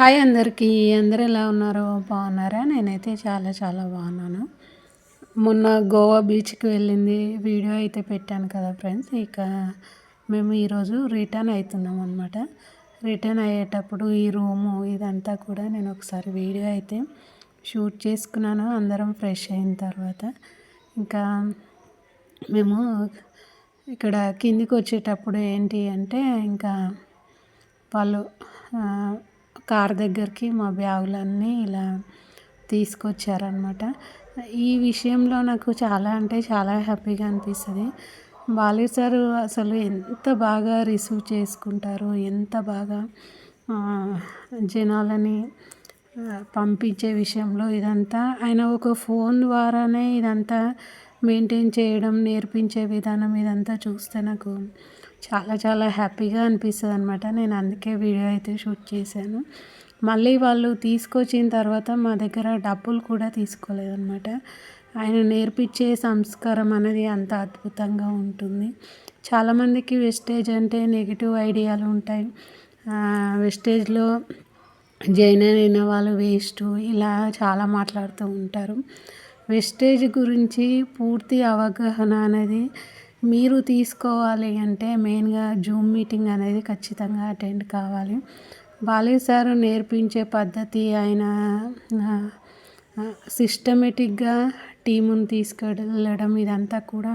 Hi అందరికీ. అందరు ఎలా ఉన్నారో బాగున్నారా? నేనైతే చాలా చాలా బాగున్నాను. మొన్న గోవా బీచ్కి వెళ్ళింది వీడియో అయితే పెట్టాను కదా ఫ్రెండ్స్. ఇక మేము ఈరోజు రిటర్న్ అవుతున్నాం అనమాట రిటర్న్ అయ్యేటప్పుడు ఈ రూము ఇదంతా కూడా నేను ఒకసారి వీడియో అయితే షూట్ చేసుకున్నాను. అందరం ఫ్రెష్ అయిన తర్వాత ఇంకా మేము ఇక్కడ కిందికి వచ్చేటప్పుడు ఏంటి అంటే ఇంకా వాళ్ళు కార్ దగ్గరికి మా బ్యాగులన్నీ ఇలా తీసుకొచ్చారనమాట ఈ విషయంలో నాకు చాలా అంటే చాలా హ్యాపీగా అనిపిస్తుంది. బాలు సార్ అసలు ఎంత బాగా రిసీవ్ చేసుకుంటారు ఎంత బాగా జనాలని పంపించే విషయంలో ఇదంతా ఆయన ఒక ఫోన్ ద్వారానే ఇదంతా మెయింటైన్ చేయడం నేర్పించే విధానం ఇదంతా చూస్తే నాకు చాలా చాలా హ్యాపీగా అనిపిస్తుంది అనమాట నేను అందుకే వీడియో అయితే షూట్ చేశాను. మళ్ళీ వాళ్ళు తీసుకొచ్చిన తర్వాత మా దగ్గర డబ్బులు కూడా తీసుకోలేదన్నమాట. ఆయన నేర్పించే సంస్కారం అనేది అంత అద్భుతంగా ఉంటుంది. చాలామందికి వెస్టేజ్ అంటే నెగిటివ్ ఐడియాలు ఉంటాయి. వెస్టేజ్లో జైన్ అయిన వాళ్ళు వేస్ట్ ఇలా చాలా మాట్లాడుతూ ఉంటారు. వెస్టేజ్ గురించి పూర్తి అవగాహన అనేది మీరు తీసుకోవాలి అంటే మెయిన్గా జూమ్ మీటింగ్ అనేది ఖచ్చితంగా అటెండ్ కావాలి. బాలయ్య సార్ నేర్పించే పద్ధతి ఆయన సిస్టమేటిక్గా టీమును తీసుకెళ్ళడం ఇదంతా కూడా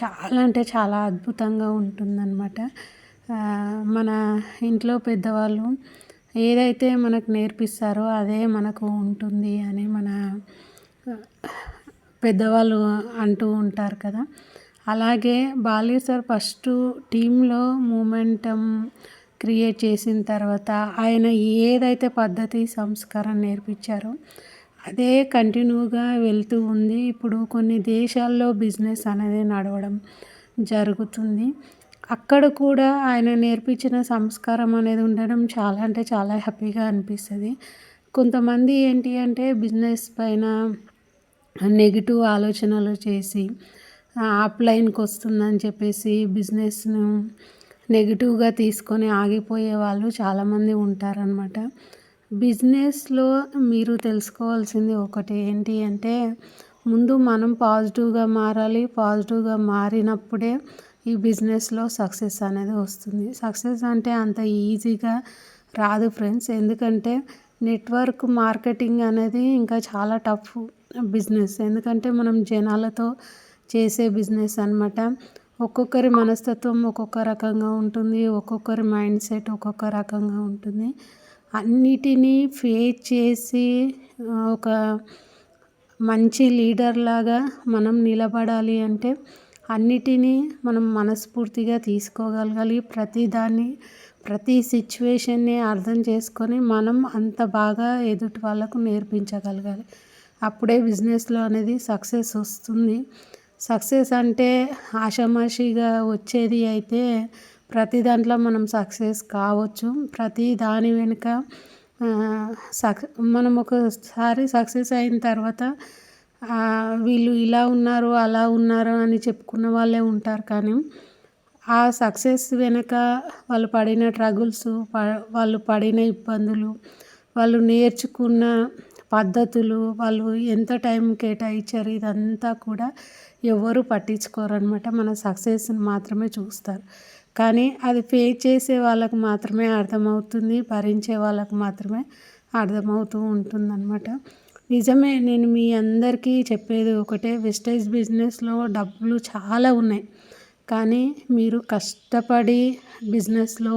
చాలా అంటే చాలా అద్భుతంగా ఉంటుందన్నమాట. మన ఇంట్లో పెద్దవాళ్ళు ఏదైతే మనకు నేర్పిస్తారో అదే మనకు ఉంటుంది అని మన పెద్దవాళ్ళు అంటూ ఉంటారు కదా. అలాగే బాలీ సార్ ఫస్ట్ టీంలో మూమెంటం క్రియేట్ చేసిన తర్వాత ఆయన ఏదైతే పద్ధతి సంస్కారం నేర్పించారో అదే కంటిన్యూగా వెళ్తూ ఉంది. ఇప్పుడు కొన్ని దేశాల్లో బిజినెస్ అనేది నడవడం జరుగుతుంది. అక్కడ కూడా ఆయన నేర్పించిన సంస్కారం అనేది ఉండడం చాలా అంటే చాలా హ్యాపీగా అనిపిస్తుంది. కొంతమంది ఏంటి అంటే బిజినెస్ పైన నెగిటివ్ ఆలోచనలు చేసి ఆఫ్లైన్కి వస్తుందని చెప్పేసి బిజినెస్ను నెగిటివ్గా తీసుకొని ఆగిపోయే వాళ్ళు చాలామంది ఉంటారనమాట బిజినెస్లో మీరు తెలుసుకోవాల్సింది ఒకటి ఏంటి అంటే ముందు మనం పాజిటివ్గా మారాలి. పాజిటివ్గా మారినప్పుడే ఈ బిజినెస్లో సక్సెస్ అనేది వస్తుంది. సక్సెస్ అంటే అంత ఈజీగా రాదు ఫ్రెండ్స్. ఎందుకంటే నెట్వర్క్ మార్కెటింగ్ అనేది ఇంకా చాలా టఫ్ బిజినెస్. ఎందుకంటే మనం జనాలతో చేసే బిజినెస్ అనమాట ఒక్కొక్కరి మనస్తత్వం ఒక్కొక్క రకంగా ఉంటుంది ఒక్కొక్కరి మైండ్ సెట్ ఒక్కొక్క రకంగా ఉంటుంది. అన్నిటినీ ఫేస్ చేసి ఒక మంచి లీడర్ లాగా మనం నిలబడాలి అంటే అన్నిటినీ మనం మనస్ఫూర్తిగా తీసుకోగలగాలి. ప్రతిదాన్ని ప్రతి సిచ్యువేషన్ని అర్థం చేసుకొని మనం అంత బాగా ఎదుటి వాళ్ళకు నేర్పించగలగాలి. అప్పుడే బిజినెస్లో అనేది సక్సెస్ వస్తుంది. సక్సెస్ అంటే ఆషామాషిగా వచ్చేది అయితే ప్రతి దాంట్లో మనం సక్సెస్ కావచ్చు. ప్రతి దాని వెనుక సక్ మనం ఒకసారి సక్సెస్ అయిన తర్వాత వీళ్ళు ఇలా ఉన్నారు అలా ఉన్నారు అని చెప్పుకున్న వాళ్ళే ఉంటారు కానీ ఆ సక్సెస్ వెనుక వాళ్ళు పడిన ట్రగుల్స్ వాళ్ళు పడిన ఇబ్బందులు వాళ్ళు నేర్చుకున్న పద్ధతులు వాళ్ళు ఎంత టైం కేటాయించారు ఇదంతా కూడా ఎవరు పట్టించుకోరు అనమాట మన సక్సెస్ని మాత్రమే చూస్తారు. కానీ అది ఫేస్ చేసే వాళ్ళకు మాత్రమే అర్థమవుతుంది భరించే వాళ్ళకు మాత్రమే అర్థమవుతూ ఉంటుందన్నమాట. నిజమే నేను మీ అందరికీ చెప్పేది ఒకటే వెస్టేజ్ బిజినెస్లో డబ్బులు చాలా ఉన్నాయి. కానీ మీరు కష్టపడి బిజినెస్లో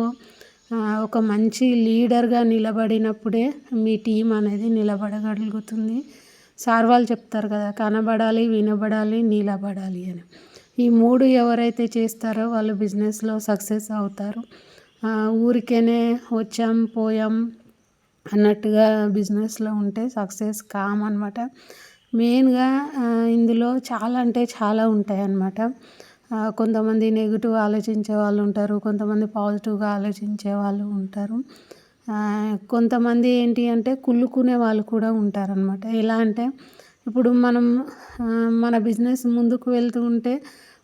ఒక మంచి లీడర్గా నిలబడినప్పుడే మీ టీం అనేది నిలబడగలుగుతుంది. సార్ వాళ్ళు చెప్తారు కదా కనబడాలి వినబడాలి నిలబడాలి అని. ఈ మూడు ఎవరైతే చేస్తారో వాళ్ళు బిజినెస్లో సక్సెస్ అవుతారు. ఊరికేనే వచ్చాం పోయాం అన్నట్టుగా బిజినెస్లో ఉంటే సక్సెస్ కామన్నమాట మెయిన్గా ఇందులో చాలా అంటే చాలా ఉంటాయి అన్నమాట. కొంతమంది నెగిటివ్ ఆలోచించే వాళ్ళు ఉంటారు కొంతమంది పాజిటివ్గా ఆలోచించే వాళ్ళు ఉంటారు. కొంతమంది ఏంటి అంటే కుళ్ళుకునే వాళ్ళు కూడా ఉంటారనమాట ఎలా అంటే ఇప్పుడు మనం మన బిజినెస్ ముందుకు వెళ్తూ ఉంటే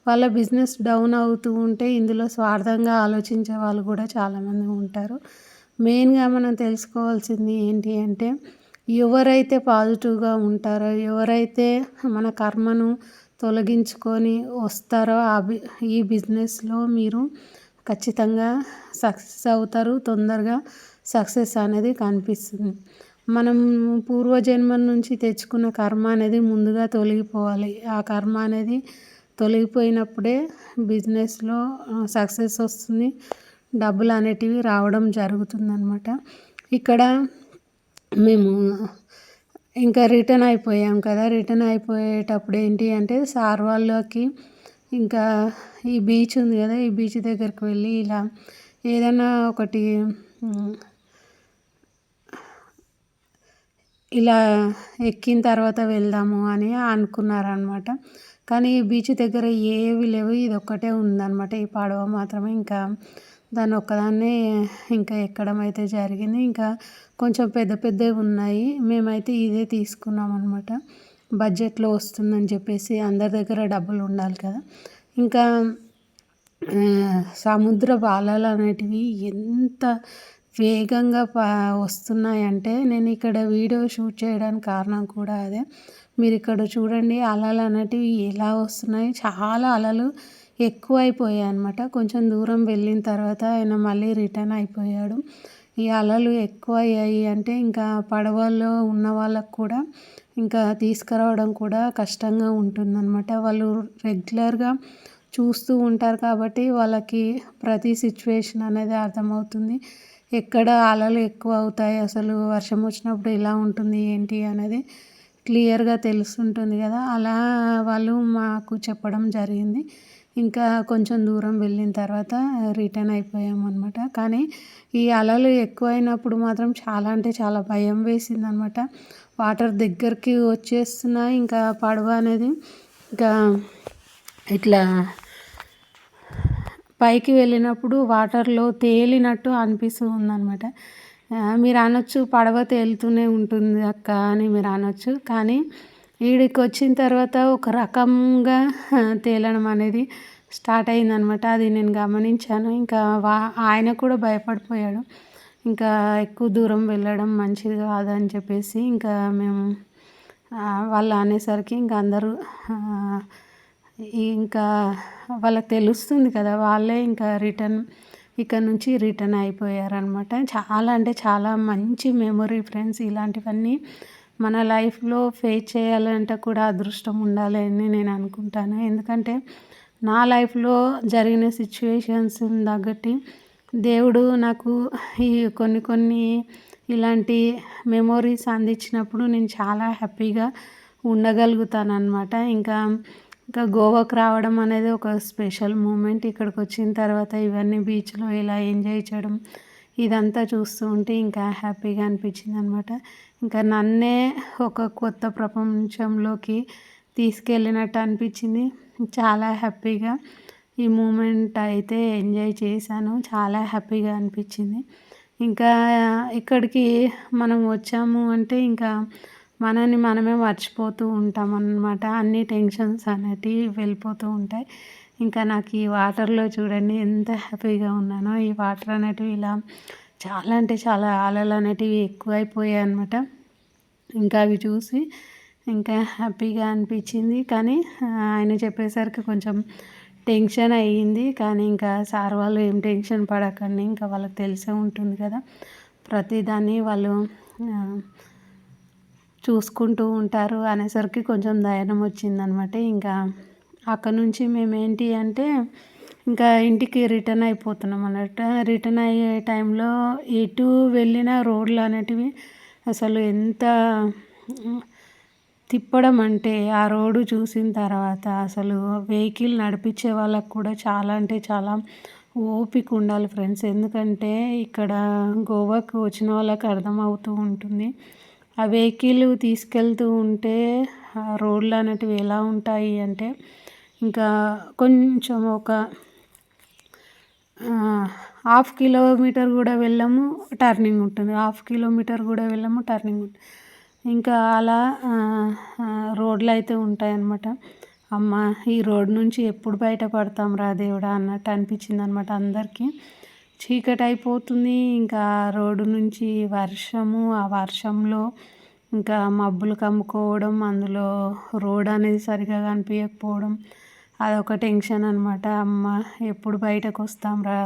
వాళ్ళ బిజినెస్ డౌన్ అవుతూ ఉంటే ఇందులో స్వార్థంగా ఆలోచించే వాళ్ళు కూడా చాలామంది ఉంటారు. మెయిన్గా మనం తెలుసుకోవాల్సింది ఏంటి అంటే ఎవరైతే పాజిటివ్గా ఉంటారో ఎవరైతే మన కర్మను తొలగించుకొని వస్తారో ఆ బి ఈ బిజినెస్లో మీరు ఖచ్చితంగా సక్సెస్ అవుతారు తొందరగా సక్సెస్ అనేది కనిపిస్తుంది. మనం పూర్వజన్మ నుంచి తెచ్చుకున్న కర్మ అనేది ముందుగా తొలగిపోవాలి. ఆ కర్మ అనేది తొలగిపోయినప్పుడే బిజినెస్లో సక్సెస్ వస్తుంది. డబ్బులు అనేటివి రావడం జరుగుతుందనమాట ఇక్కడ మేము ఇంకా రిటర్న్ అయిపోయాం కదా. రిటర్న్ అయిపోయేటప్పుడు ఏంటి అంటే సార్ వాళ్ళకి ఇంకా ఈ బీచ్ ఉంది కదా ఈ బీచ్ దగ్గరికి వెళ్ళి ఇలా ఏదైనా ఒకటి ఇలా ఎక్కిన తర్వాత వెళ్దాము అని అనుకున్నారనమాట కానీ ఈ బీచ్ దగ్గర ఏవి లేవు ఇది ఒక్కటే ఉందన్నమాట. ఈ పడవ మాత్రమే ఇంకా దాన్ని ఒక్కదాన్నే ఇంకా ఎక్కడం అయితే జరిగింది. ఇంకా కొంచెం పెద్ద పెద్దవి ఉన్నాయి. మేమైతే ఇదే తీసుకున్నాం అనమాట బడ్జెట్లో వస్తుందని చెప్పేసి అందరి దగ్గర డబ్బులు ఉండాలి కదా. ఇంకా సముద్ర బాలాలు అనేటివి ఎంత వేగంగా వస్తున్నాయంటే నేను ఇక్కడ వీడియో షూట్ చేయడానికి కారణం కూడా అదే. మీరు ఇక్కడ చూడండి అలలు అనేటివి ఎలా వస్తున్నాయి. చాలా అలలు ఎక్కువ అయిపోయాయి అనమాట కొంచెం దూరం వెళ్ళిన తర్వాత ఆయన మళ్ళీ రిటర్న్ అయిపోయాడు. ఈ అలలు ఎక్కువ అయ్యాయి అంటే ఇంకా పడవల్లో ఉన్న వాళ్ళకు కూడా ఇంకా తీసుకురావడం కూడా కష్టంగా ఉంటుందన్నమాట. వాళ్ళు రెగ్యులర్గా చూస్తూ ఉంటారు కాబట్టి వాళ్ళకి ప్రతి సిచ్యువేషన్ అనేది అర్థమవుతుంది. ఎక్కడ అలలు ఎక్కువ అవుతాయి అసలు వర్షం వచ్చినప్పుడు ఎలా ఉంటుంది ఏంటి అనేది క్లియర్గా తెలుస్తుంటుంది కదా. అలా వాళ్ళు మాకు చెప్పడం జరిగింది. ఇంకా కొంచెం దూరం వెళ్ళిన తర్వాత రిటర్న్ అయిపోయాము అనమాట కానీ ఈ అలలు ఎక్కువైనప్పుడు మాత్రం చాలా అంటే చాలా భయం వేసింది అనమాట వాటర్ దగ్గరికి వచ్చేస్తున్నాయి ఇంకా పడవ అనేది ఇంకా ఇట్లా పైకి వెళ్ళినప్పుడు వాటర్లో తేలినట్టు అనిపిస్తూ ఉందన్నమాట మీరు అనొచ్చు పడవ తేలుతూనే ఉంటుంది అక్క అని మీరు అనొచ్చు కానీ ఈడికి వచ్చిన తర్వాత ఒక రకంగా తేలడం అనేది స్టార్ట్ అయిందనమాట అది నేను గమనించాను. ఇంకా వా ఆయన కూడా భయపడిపోయాడు. ఇంకా ఎక్కువ దూరం వెళ్ళడం మంచిది కాదని చెప్పేసి ఇంకా మేము వాళ్ళు అనేసరికి ఇంకా అందరూ ఇంకా వాళ్ళకి తెలుస్తుంది కదా వాళ్ళే ఇంకా రిటర్న్ ఇక్కడ నుంచి రిటర్న్ అయిపోయారనమాట చాలా అంటే చాలా మంచి మెమొరీ ఫ్రెండ్స్. ఇలాంటివన్నీ మన లైఫ్లో ఫేస్ చేయాలంటే కూడా అదృష్టం ఉండాలని నేను అనుకుంటాను. ఎందుకంటే నా లైఫ్లో జరిగిన సిచ్యువేషన్స్ తగ్గట్టి దేవుడు నాకు ఈ కొన్ని కొన్ని ఇలాంటి మెమోరీస్ అందించినప్పుడు నేను చాలా హ్యాపీగా ఉండగలుగుతాను అనమాట ఇంకా ఇంకా గోవాకు రావడం అనేది ఒక స్పెషల్ మూమెంట్. ఇక్కడికి వచ్చిన తర్వాత ఇవన్నీ బీచ్లో ఇలా ఎంజాయ్ చేయడం ఇదంతా చూస్తూ ఉంటే ఇంకా హ్యాపీగా అనిపించింది అనమాట ఇంకా నన్నే ఒక కొత్త ప్రపంచంలోకి తీసుకెళ్ళినట్టు అనిపించింది. చాలా హ్యాపీగా ఈ మూమెంట్ అయితే ఎంజాయ్ చేశాను. చాలా హ్యాపీగా అనిపించింది. ఇంకా ఇక్కడికి మనం వచ్చాము అంటే ఇంకా మనని మనమే మర్చిపోతూ ఉంటాం అన్నమాట అన్ని టెన్షన్స్ అనేటివి వెళ్ళిపోతూ ఉంటాయి. ఇంకా నాకు ఈ వాటర్లో చూడండి ఎంత హ్యాపీగా ఉన్నానో. ఈ వాటర్ అనేటివి ఇలా చాలా అంటే చాలా అలలు అనేటివి ఎక్కువైపోయాయి అనమాట ఇంకా అవి చూసి ఇంకా హ్యాపీగా అనిపించింది. కానీ ఆయన చెప్పేసరికి కొంచెం టెన్షన్ అయ్యింది. కానీ ఇంకా సార్ వాళ్ళు ఏం టెన్షన్ పడకండి. ఇంకా వాళ్ళకి తెలిసే ఉంటుంది కదా. ప్రతిదాన్ని వాళ్ళు చూసుకుంటూ ఉంటారు అనేసరికి కొంచెం ధైర్యం వచ్చిందనమాట. ఇంకా అక్కడ నుంచి మేము ఏంటి అంటే ఇంకా ఇంటికి రిటర్న్ అయిపోతున్నాం అన్నట్టు. రిటర్న్ అయ్యే టైంలో ఎటు వెళ్ళిన రోడ్లు అనేటివి అసలు ఎంత తిప్పడం అంటే ఆ రోడ్డు చూసిన తర్వాత అసలు వెహికల్ నడిపించే వాళ్ళకు కూడా చాలా అంటే చాలా ఓపిక ఉండాలి ఫ్రెండ్స్. ఎందుకంటే ఇక్కడ గోవాకు వచ్చిన వాళ్ళకి అర్థమవుతూ ఉంటుంది. ఆ వెహికల్ తీసుకెళ్తూ ఉంటే ఆ రోడ్లు అనేటివి ఎలా ఉంటాయి అంటే ఇంకా కొంచెం ఒక హాఫ్ కిలోమీటర్ కూడా వెళ్ళము టర్నింగ్ ఉంటుంది. హాఫ్ కిలోమీటర్ కూడా వెళ్ళము టర్నింగ్ ఉంటుంది. ఇంకా అలా రోడ్లు అయితే ఉంటాయన్నమాట. అమ్మ ఈ రోడ్ నుంచి ఎప్పుడు బయటపడతాం రా దేవుడా అన్నట్టు అనిపించింది అనమాట అందరికీ. చీకటి అయిపోతుంది. ఇంకా రోడ్డు నుంచి వర్షము ఆ వర్షంలో ఇంకా మబ్బులు కమ్ముకోవడం అందులో రోడ్ అనేది సరిగా కనిపించకపోవడం అదొక టెన్షన్ అనమాట అమ్మ ఎప్పుడు బయటకు వస్తాం రా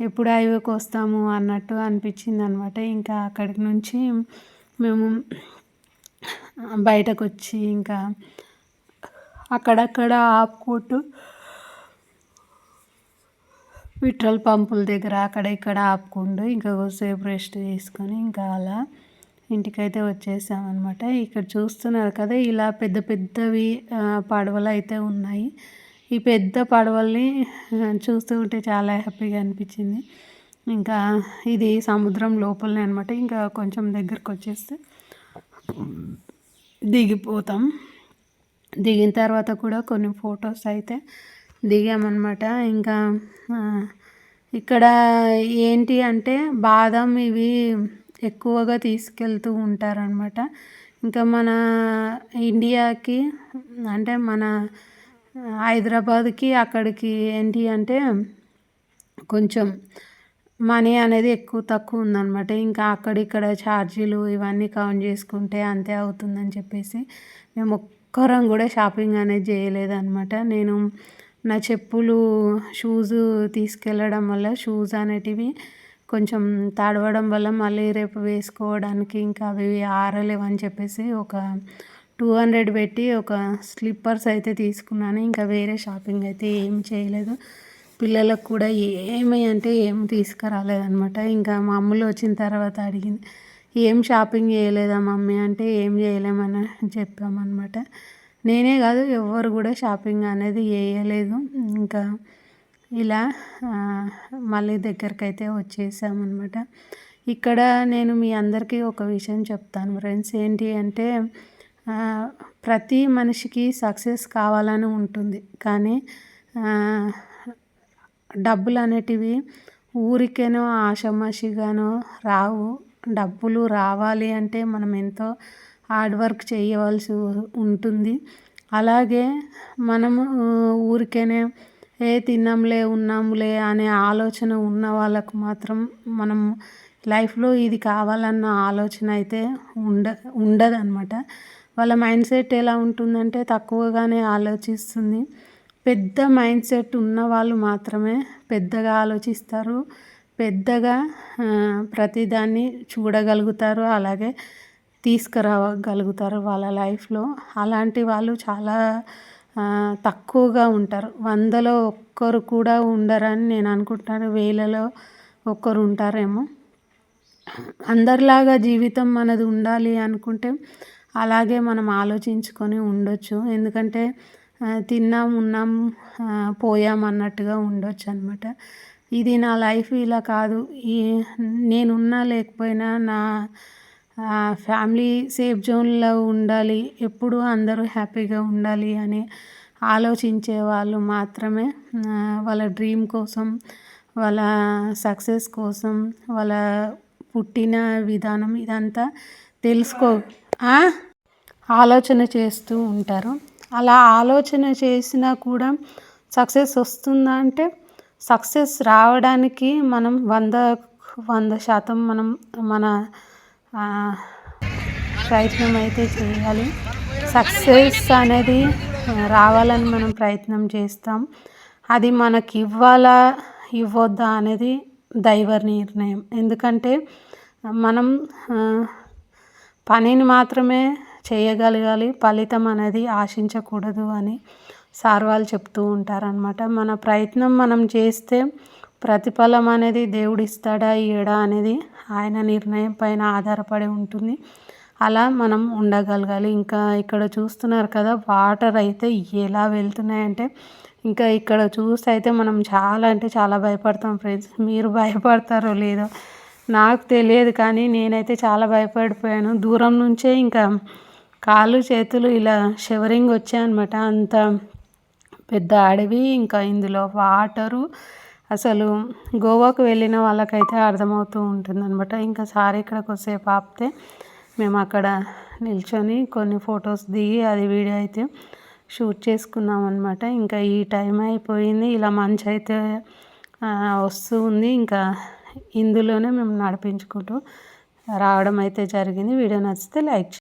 ఎప్పుడు హైవేకి వస్తాము అన్నట్టు అనిపించింది అనమాట ఇంకా అక్కడి నుంచి మేము బయటకు వచ్చి ఇంకా అక్కడక్కడ ఆపుకుంటూ పెట్రోల్ పంపుల దగ్గర అక్కడ ఇక్కడ ఆపుకుంటూ ఇంకా కొద్దిసేపు రెస్ట్ తీసుకొని ఇంకా అలా ఇంటికైతే వచ్చేసామన్నమాట. ఇక్కడ చూస్తున్నారు కదా ఇలా పెద్ద పెద్దవి పడవలు అయితే ఉన్నాయి. ఈ పెద్ద పడవల్ని చూస్తూ ఉంటే చాలా హ్యాపీగా అనిపించింది. ఇంకా ఇది సముద్రం లోపలనే అనమాట ఇంకా కొంచెం దగ్గరకు వచ్చేస్తే దిగిపోతాం. దిగిన తర్వాత కూడా కొన్ని ఫొటోస్ అయితే దిగామన్నమాట. ఇంకా ఇక్కడ ఏంటి అంటే బాదం ఇవి ఎక్కువగా తీసుకెళ్తూ ఉంటారనమాట ఇంకా మన ఇండియాకి అంటే మన హైదరాబాద్కి అక్కడికి ఏంటి అంటే కొంచెం మనీ అనేది ఎక్కువ తక్కువ ఉందన్నమాట. ఇంకా అక్కడిక్కడ ఛార్జీలు ఇవన్నీ కౌంట్ చేసుకుంటే అంతే అవుతుందని చెప్పేసి మేము ఒక్కరం కూడా షాపింగ్ అనేది చేయలేదన్నమాట. నేను నా చెప్పులు షూస్ తీసుకెళ్ళడం వల్ల షూస్ అనేటివి కొంచెం తడవడం వల్ల మళ్ళీ రేపు వేసుకోవడానికి ఇంకా అవి ఆరలేవని చెప్పేసి ఒక టూ హండ్రెడ్ పెట్టి ఒక స్లిప్పర్స్ అయితే తీసుకున్నాను. ఇంకా వేరే షాపింగ్ అయితే ఏం చేయలేదు. పిల్లలకు కూడా ఏమి అంటే ఏం తీసుకురాలేదనమాట ఇంకా మా అమ్మలు వచ్చిన తర్వాత అడిగింది ఏం షాపింగ్ చేయలేదా మమ్మీ? అంటే ఏం చేయలేమని చెప్పామన్నమాట. నేనే కాదు ఎవ్వరు కూడా షాపింగ్ అనేది చేయలేదు. ఇంకా ఇలా మళ్ళీ దగ్గరికి అయితే వచ్చేసామన్నమాట. ఇక్కడ నేను మీ అందరికీ ఒక విషయం చెప్తాను ఫ్రెండ్స్. ఏంటి అంటే ప్రతి మనిషికి సక్సెస్ కావాలని ఉంటుంది. కానీ డబ్బులు అనేటివి ఊరికేనో ఆషమాషిగానో రావు. డబ్బులు రావాలి అంటే మనం ఎంతో హార్డ్ వర్క్ చేయవలసి ఉంటుంది. అలాగే మనము ఊరికేనే ఏ తిన్నాంలే ఉన్నాంలే అనే ఆలోచన ఉన్న వాళ్ళకు మాత్రం మనం లైఫ్లో ఇది కావాలన్న ఆలోచన అయితే ఉండ ఉండదన్నమాట. వాళ్ళ మైండ్ సెట్ ఎలా ఉంటుందంటే తక్కువగానే ఆలోచిస్తుంది. పెద్ద మైండ్ సెట్ ఉన్న వాళ్ళు మాత్రమే పెద్దగా ఆలోచిస్తారు. పెద్దగా ప్రతిదాన్ని చూడగలుగుతారు. అలాగే తీసుకురాగలుగుతారు వాళ్ళ లైఫ్లో. అలాంటి వాళ్ళు చాలా తక్కువగా ఉంటారు. వందలో ఒక్కరు కూడా ఉండరని నేను అనుకుంటాను. వేలలో ఒక్కరు ఉంటారేమో. అందరిలాగా జీవితం మనది ఉండాలి అనుకుంటే అలాగే మనం ఆలోచించుకొని ఉండొచ్చు. ఎందుకంటే తిన్నాం ఉన్నాం పోయాం అన్నట్టుగా ఉండొచ్చు అనమాట ఇది నా లైఫ్ ఇలా కాదు. ఈ నేనున్నా లేకపోయినా నా ఫ్యామిలీ సేఫ్ జోన్లో ఉండాలి ఎప్పుడు అందరూ హ్యాపీగా ఉండాలి అని ఆలోచించే వాళ్ళు మాత్రమే వాళ్ళ డ్రీమ్ కోసం వాళ్ళ సక్సెస్ కోసం వాళ్ళ పుట్టిన విధానం ఇదంతా తెలుసుకో ఆలోచన చేస్తూ ఉంటారు. అలా ఆలోచన చేసినా కూడా సక్సెస్ వస్తుందా అంటే సక్సెస్ రావడానికి మనం వంద వంద శాతం మనం మన ప్రయత్నం అయితే చేయాలి. సక్సెస్ అనేది రావాలని మనం ప్రయత్నం చేస్తాం. అది మనకి ఇవ్వాలా ఇవ్వద్దా అనేది దైవ నిర్ణయం. ఎందుకంటే మనం పనిని మాత్రమే చేయగలగాలి ఫలితం అనేది ఆశించకూడదు అని సార్ వాళ్ళు చెప్తూ ఉంటారనమాట మన ప్రయత్నం మనం చేస్తే ప్రతిఫలం అనేది దేవుడు ఇస్తాడా ఇయ్యడా అనేది ఆయన నిర్ణయం పైన ఆధారపడి ఉంటుంది. అలా మనం ఉండగలగాలి. ఇంకా ఇక్కడ చూస్తున్నారు కదా వాటర్ అయితే ఎలా వెళ్తున్నాయంటే ఇంకా ఇక్కడ చూస్తే అయితే మనం చాలా అంటే చాలా భయపడతాం ఫ్రెండ్స్. మీరు భయపడతారో లేదో నాకు తెలియదు కానీ నేనైతే చాలా భయపడిపోయాను. దూరం నుంచే ఇంకా కాళ్ళు చేతులు ఇలా షివరింగ్ వచ్చాయన్నమాట. అంత పెద్ద అడవి ఇంకా ఇందులో వాటరు అసలు గోవాకు వెళ్ళిన వాళ్ళకైతే అర్థమవుతూ ఉంటుంది అనమాట ఇంకా సార్ ఇక్కడ కొద్దిసేపు ఆపితే మేము అక్కడ నిల్చొని కొన్ని ఫొటోస్ దిగి అది వీడియో అయితే షూట్ చేసుకున్నాం అనమాట ఇంకా ఈ టైం అయిపోయింది ఇలా మంచి అయితే వస్తూ ఉంది. ఇంకా ఇందులోనే మేము నడిపించుకుంటూ రావడం అయితే జరిగింది. వీడియో నచ్చితే లైక్